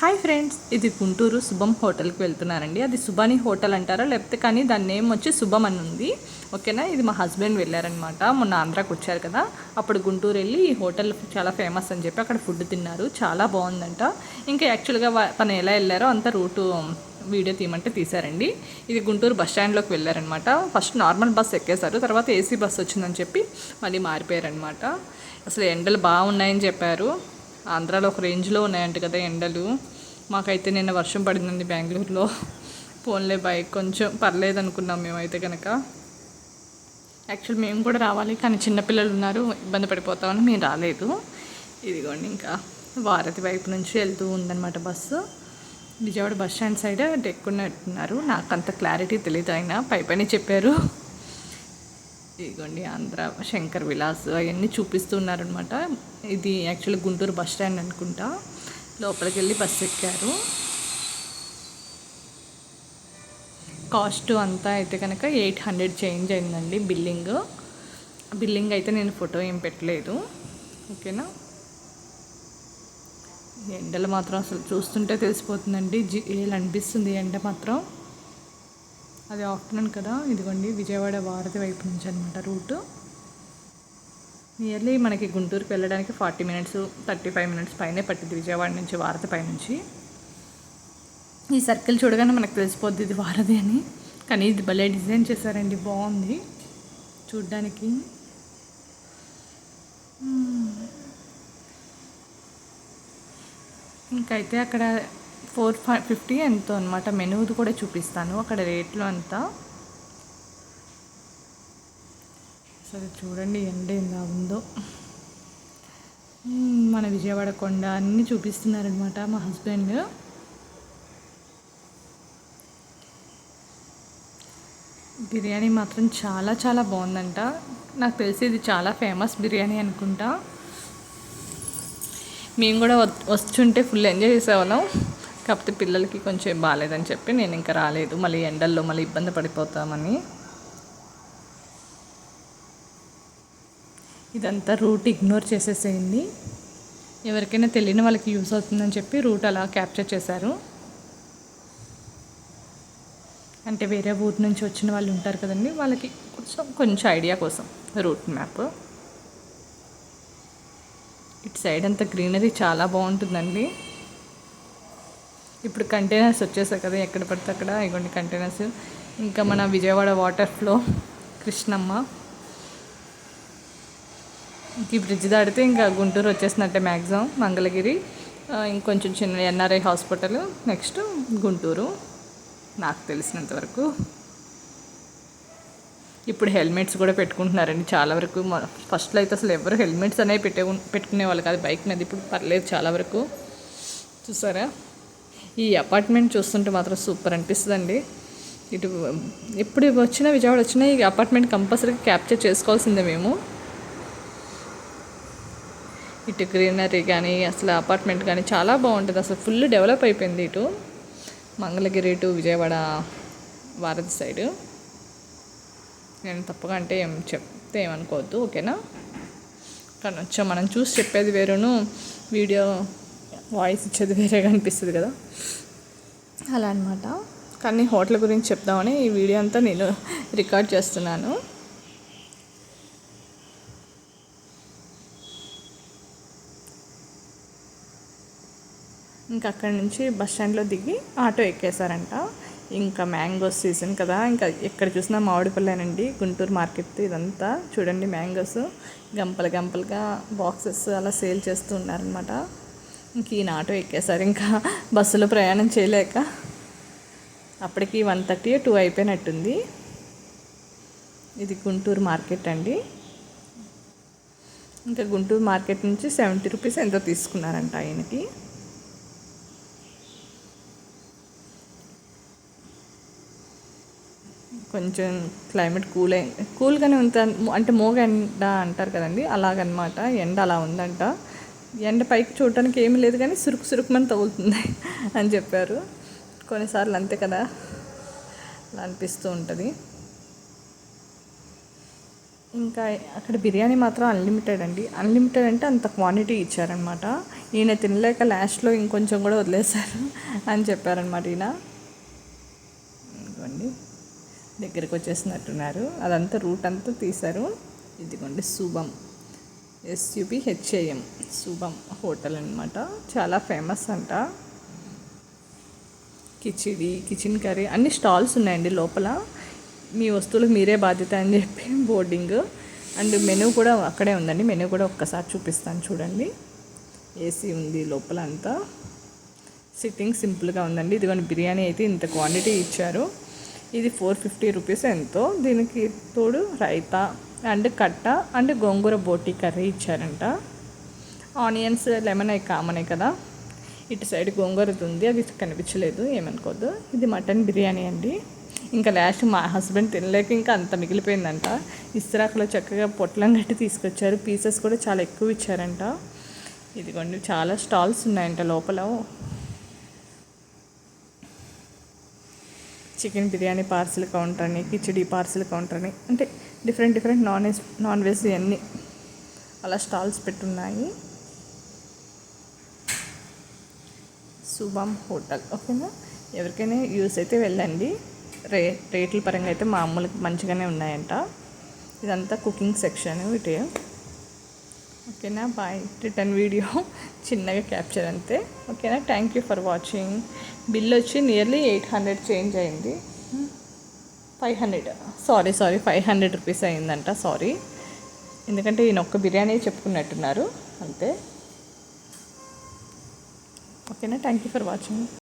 Hi friends ఇది గుంటూరు శుభం హోటల్కి వెళ్తున్నారండి. అది శుభాని హోటల్ అంటారా? లేకపోతే కానీ దాని నేమ్ వచ్చి శుభం అని ఉంది. ఓకేనా? ఇది మా హస్బెండ్ వెళ్ళారనమాట మొన్న ఆంధ్రాకి వచ్చారు కదా. అప్పుడు గుంటూరు వెళ్ళి ఈ హోటల్ చాలా ఫేమస్ అని చెప్పి అక్కడ ఫుడ్ తిన్నారు. చాలా బాగుందంట. ఇంకా యాక్చువల్గా తను ఎలా వెళ్ళారో అంత రూటు వీడియో తీయమంటే తీశారండి. ఇది గుంటూరు బస్ స్టాండ్లోకి వెళ్ళారనమాట ఫస్ట్ నార్మల్ బస్ ఎక్కేశారు. తర్వాత ఏసీ బస్ వచ్చిందని చెప్పి మళ్ళీ మారిపోయారనమాట అసలు ఎండలు బాగున్నాయని చెప్పారు. ఆంధ్రాలో ఒక రేంజ్లో ఉన్నాయంట కదా ఎండలు. మాకైతే నిన్న వర్షం పడిందండి బెంగళూరులో. ఫోన్లే బైక్ కొంచెం పర్లేదు అనుకున్నాం మేమైతే కనుక యాక్చువల్ మేము కూడా రావాలి కానీ చిన్నపిల్లలు ఉన్నారు ఇబ్బంది పడిపోతామని మేము రాలేదు. ఇదిగోండి ఇంకా భారతి వైపు నుంచి వెళ్తూ ఉందన్నమాట bus. Vijayawada bus stand side ఎక్కున్నట్టున్నారు నాకు అంత క్లారిటీ తెలియదు అయినా పై పైన చెప్పారు. ఇదిగోండి ఆంధ్ర శంకర్ విలాస్ అవన్నీ చూపిస్తున్నారనమాట. ఇది యాక్చువల్లీ గుంటూరు బస్ స్టాండ్ అనుకుంటా. లోపలికి వెళ్ళి బస్సు ఎక్కారు. కాస్ట్ అంతా అయితే కనుక ఎయిట్ హండ్రెడ్ చేంజ్ అయిందండి బిల్లింగ్. బిల్లింగ్ అయితే నేను ఫోటో ఏం పెట్టలేదు. ఓకేనా? ఎండలు మాత్రం అసలు చూస్తుంటే తెలిసిపోతుందండి. జి అనిపిస్తుంది ఎండ మాత్రం. అది ఆఫ్టర్నూన్ కదా. ఇదిగోండి విజయవాడ వారధి వైపు నుంచి అనమాట రూట్. నియర్లీ మనకి గుంటూరుకి వెళ్ళడానికి forty minutes thirty five minutes పైనే పట్టింది విజయవాడ నుంచి వారధి పై నుంచి. ఈ సర్కిల్ చూడగానే మనకు తెలిసిపోద్ది ఇది వారధి అని. కానీ ఇది భలే డిజైన్ చేశారండి బాగుంది. చూడ్డానికి. ఇంకైతే అక్కడ ఫోర్ ఫైవ్ ఫిఫ్టీ ఎంతో అనమాట మెనూది కూడా చూపిస్తాను. అక్కడ రేట్లు అంతా. సరే చూడండి ఎండ ఎలా ఉందో. మన విజయవాడ కొండ అన్నీ చూపిస్తున్నారనమాట మా హస్బెండ్. బిర్యానీ మాత్రం చాలా చాలా బాగుందంట. నాకు తెలిసి ఇది చాలా ఫేమస్ బిర్యానీ అనుకుంటా. మేము కూడా వస్తుంటే ఫుల్ ఎంజాయ్ చేసేవాళ్ళం. కాకపోతే పిల్లలకి కొంచెం బాగాలేదని చెప్పి నేను ఇంకా రాలేదు. మళ్ళీ ఎండల్లో మళ్ళీ ఇబ్బంది పడిపోతామని. ఇదంతా రూట్ ఇగ్నోర్ చేసేసేయండి. ఎవరికైనా తెలియని వాళ్ళకి యూస్ అవుతుందని చెప్పి రూట్ అలా క్యాప్చర్ చేశారు. అంటే వేరే ఊరు నుంచి వచ్చిన వాళ్ళు ఉంటారు కదండి వాళ్ళకి కొంచెం కొంచెం ఐడియా కోసం రూట్ మ్యాప్. ఇటు సైడ్ అంతా గ్రీనరీ చాలా బాగుంటుందండి. ఇప్పుడు కంటైనర్స్ వచ్చేసాయి కదా ఎక్కడ పడితే అక్కడ ఇగోండి కంటైనర్స్ ఇంకా మన విజయవాడ వాటర్ ఫ్లో కృష్ణమ్మ. ఇంక ఈ బ్రిడ్జ్ దాటితే ఇంకా గుంటూరు వచ్చేసినట్టే మ్యాక్సిమం మంగళగిరి. ఇంకొంచెం చిన్న ఎన్ఆర్ఐ హాస్పిటల్ నెక్స్ట్ గుంటూరు. నాకు తెలిసినంత వరకు. ఇప్పుడు హెల్మెట్స్ కూడా పెట్టుకుంటున్నారండి చాలా వరకు. ఫస్ట్లో అయితే అసలు ఎవరు హెల్మెట్స్ అనేవి పెట్టే పెట్టుకునే వాళ్ళు కాదు బైక్ మీద. ఇప్పుడు పర్లేదు చాలా వరకు. చూసారా? ఈ అపార్ట్మెంట్ చూస్తుంటే మాత్రం సూపర్ అనిపిస్తుందండి. ఇటు ఎప్పుడు వచ్చినా విజయవాడ వచ్చినా ఈ అపార్ట్మెంట్ కంపల్సరీగా క్యాప్చర్ చేసుకోవాల్సిందే మేము. ఇటు గ్రీనరీ కానీ అసలు అపార్ట్మెంట్ కానీ చాలా బాగుంటుంది. అసలు ఫుల్ డెవలప్ అయిపోయింది ఇటు. మంగళగిరి టు విజయవాడ వారధి సైడు నేను తప్పగా అంటే ఏం చెప్తే ఏమనుకోవద్దు ఓకేనా? కానీ వచ్చా. మనం చూసి చెప్పేది వేరును. వీడియో వాయిస్ ఇచ్చేది వేరేగా అనిపిస్తుంది కదా. అలా అనమాట కానీ హోటల్ గురించి చెప్దామని ఈ వీడియో అంతా నేను రికార్డ్ చేస్తున్నాను. ఇంకా అక్కడి నుంచి బస్ స్టాండ్లో దిగి ఆటో ఎక్కేశారంట. ఇంకా మ్యాంగోస్ సీజన్ కదా. ఇంకా ఎక్కడ చూసినా మామిడి పళ్ళేనండి గుంటూరు మార్కెట్ ఇదంతా. చూడండి మ్యాంగోస్. గంపలు గంపలుగా బాక్సెస్ అలా సేల్ చేస్తూ ఉన్నారనమాట ఇంక ఈయన ఆటో ఎక్కేశారు. ఇంకా బస్సులో ప్రయాణం చేయలేక అప్పటికి వన్ థర్టీ టూ అయిపోయినట్టుంది. ఇది గుంటూరు మార్కెట్ అండి. ఇంకా గుంటూరు మార్కెట్ నుంచి సెవెంటీ రూపీస్ ఎంతో తీసుకున్నారంట ఆయనకి. కొంచెం క్లైమేట్ కూల్ అయి కూల్గానే ఉంటుంది అంటే మోగ ఎండ అంటారు కదండి అలాగనమాట. ఎండ అలా ఉందంట. ఎండ పైకి చూడటానికి ఏమీ లేదు కానీ సురుకు సురుకుమని తగులుతుంది అని చెప్పారు. కొన్నిసార్లు అంతే కదా అలా అనిపిస్తూ ఉంటుంది. ఇంకా అక్కడ బిర్యానీ మాత్రం అన్లిమిటెడ్ అండి. అన్లిమిటెడ్ అంటే అంత క్వాంటిటీ ఇచ్చారనమాట ఈయన తినలేక లాస్ట్లో ఇంకొంచెం కూడా వదిలేశారు అని చెప్పారనమాట ఈయన. ఇదిగోండి దగ్గరికి వచ్చేసినట్టున్నారు. అదంతా రూట్ అంతా తీశారు. ఇదిగోండి శుభం. ఎస్యూపి హెచ్ఏఎం శుభం హోటల్ అనమాట చాలా ఫేమస్ అంట. కిచిడి కిచెన్ కర్రీ అన్ని స్టాల్స్ ఉన్నాయండి లోపల. మీ వస్తువులకు మీరే బాధ్యత అని చెప్పి బోర్డింగ్. అండ్ మెనూ కూడా అక్కడే ఉందండి. మెనూ కూడా ఒక్కసారి చూపిస్తాను చూడండి. ఏసీ ఉంది లోపల అంతా. సిట్టింగ్ సింపుల్గా ఉందండి. ఇదిగోండి బిర్యానీ అయితే ఇంత క్వాంటిటీ ఇచ్చారు. ఇది ఫోర్ ఫిఫ్టీ రూపీస్ ఎంతో. దీనికి తోడు రైతా అండ్ కట్ట అండ్ గోంగూర బోటి కర్రీ ఇచ్చారంట. ఆనియన్స్ లెమన్ అవి కామనే కదా. ఇటు సైడ్ గోంగూరది ఉంది అది కనిపించలేదు ఏమనుకోద్దు. ఇది మటన్ బిర్యానీ అండి. ఇంకా లాస్ట్ మా హస్బెండ్ తినలేక ఇంకా అంత మిగిలిపోయిందంట. ఇస్రాకులో చక్కగా పొట్లం కట్టి తీసుకొచ్చారు పీసెస్ కూడా చాలా ఎక్కువ ఇచ్చారంట. ఇదిగోండి చాలా స్టాల్స్ ఉన్నాయంట లోపల. చికెన్ బిర్యానీ పార్సిల్ కౌంటర్ అని కిచిడి పార్సిల్ కౌంటర్ అని అంటే different different non veg non veg ఇవన్నీ అలా స్టాల్స్ పెట్టున్నాయి. శుభం హోటల్ ఓకేనా ఎవరికైనా యూస్ అయితే వెళ్ళండి. రే రేట్ల పరంగా అయితే మామూలు మంచిగానే ఉన్నాయంట. ఇదంతా కుకింగ్ సెక్షన్ ఇటు. ఓకేనా బాయ్ రిటర్న్ వీడియో చిన్నగా క్యాప్చర్ అంతే. ఓకేనా thank you for watching bill వచ్చి నియర్లీ ఎయిట్ హండ్రెడ్ చేంజ్ అయింది. Five hundred. Sorry sorry five hundred rupees అయిందంట సారీ. ఎందుకంటే ఈయన ఒక్క బిర్యానీ చెప్పుకున్నట్టున్నారు అంతే. ఓకేనా? Thank you for watching.